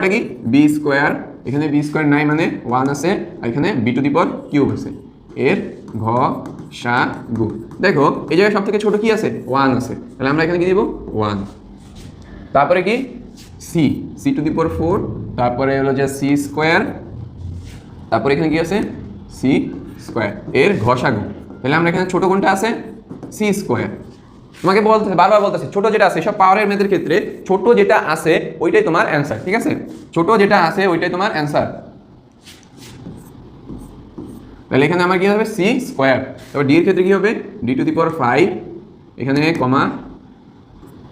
এটা কি? B square এখানে বি স্কোয়ার নাই মানে ওয়ান আছে, আর এখানে B to the power cube আছে। এর ঘ, সা, গু। দেখো, এই জায়গায় সব থেকে ছোট কি আছে? ওয়ান আছে। তাহলে আমরা এখানে কি দিব? ওয়ান তারপরে কি? C C to the power four তারপরে হলো যে সি স্কোয়ার তারপরে এখানে কি আছে? সি স্কোয়ার এর ঘষাগু তাহলে আমরা এখানে ছোট কোনটা আছে? সি স্কোয়ার তোমাকে বলতে বারবার বলতেছে, ছোট যেটা আছে, সব পাওয়ারের মেয়েদের ক্ষেত্রে ছোট যেটা আছে, ওইটাই তোমার অ্যান্সার ঠিক আছে? ছোট যেটা আছে, ওইটাই তোমার অ্যান্সার তাহলে এখানে আমার কি হবে? সি স্কোয়ার তারপর ডি এর ক্ষেত্রে কি হবে? D to the power five এখানে comma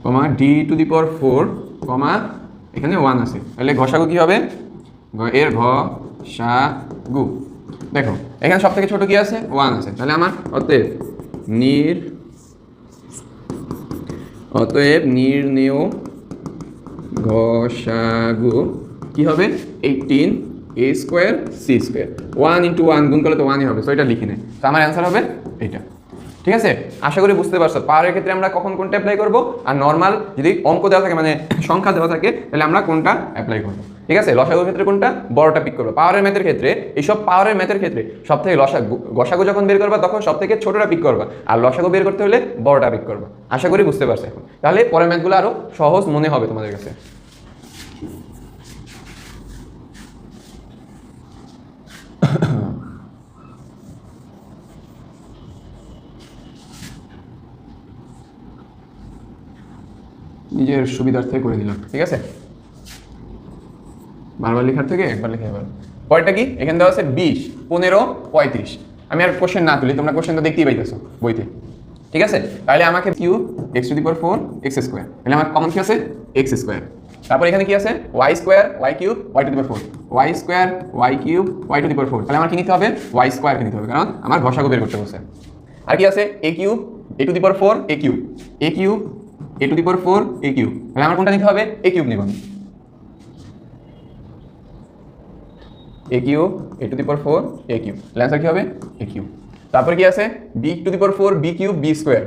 comma D to the power four comma এখানে ওয়ান আছে। তাহলে ঘষাগু কি হবে? এর ঘ, সা, গু। দেখো, এখানে সব থেকে ছোট কি আছে? ওয়ান আছে। তাহলে আমার অতএব, নির অতএব নির্ণেয় ঘষাগু। কি হবে? Eighteen A square C square one into one গুণ করলে তো ওয়ানই হবে সো এটা লিখে নেই তো আমার অ্যান্সার হবে এইটা। ঠিক আছে? আশা করি বুঝতে পারছ। পাওয়ারের ক্ষেত্রে আমরা কখন কোনটা অ্যাপ্লাই করব? আর নর্মাল যদি অঙ্ক দেওয়া থাকে মানে সংখ্যা দেওয়া থাকে, তাহলে আমরা কোনটা অ্যাপ্লাই করব? ঠিক আছে? লসাগুর ক্ষেত্রে কোনটা? বড়টা পিক করব। পাওয়ারের ম্যাথের ক্ষেত্রে, এইসব পাওয়ারের ম্যাথের ক্ষেত্রে সব থেকে লসাগু গসাগু যখন বের করবা, তখন সব থেকে ছোটটা পিক করবা। আর লসাগু বের করতে হলে বড়টা পিক করবা। আশা করি বুঝতে পারছ এখন। তাহলে পরের ম্যাথগুলো আরও সহজ মনে হবে তোমাদের কাছে। নিজের সুবিধার্থে করে দিলাম, ঠিক আছে? বারবার লেখার থেকে একবার লিখে এবার পরেরটা কি? এখানে দেওয়া আছে বিশ, পনেরো, পঁয়ত্রিশ। আমি আর কোশ্চেন না তুলি, তোমরা কোশ্চেনটা দেখতেই পাইতেছো বইতে, ঠিক আছে? তাহলে আমাকে Q X to the power four X square তাহলে আমার কমন কি আছে? এক্স স্কোয়ার তারপর এখানে কি আছে? Y square Y cube Y to the power four Y square Y cube Y to the power four তাহলে আমার কি নিতে হবে? ওয়াই স্কোয়ার নিতে হবে, কারণ আমার ঘষাগু বের করতে বলছে। আর কি আছে? A cube A to the power four A cube A cube A to the power four A cube তাহলে আমার কোনটা নিতে হবে? এ কিউব নিব আমি। A Q A to the power four A Q answer কি হবে? এ কিউ তারপর কি আছে? B to the power four B Q B square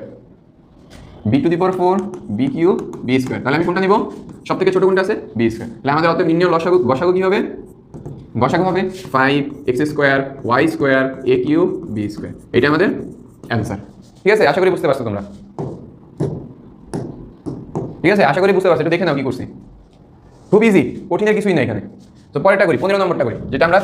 B to the power four B Q B square তাহলে আমি কোনটা নিব? সব থেকে ছোট কোনটা আছে? বি স্কোয়ার তাহলে আমাদের অত নির্ণয় লসাগু গসাগু কি হবে? গসাগু হবে five X square Y square A Q B square এটা আমাদের অ্যান্সার ঠিক আছে? আশা করি বুঝতে পারছ তোমরা। ঠিক আছে? আশা করি বুঝতে পারছি এটা দেখে নাও কি করছি। খুব ইজি কঠিনের কিছুই না এখানে। তো পরেরটা করি, পনেরো নম্বরটা করি, যেটা আমরা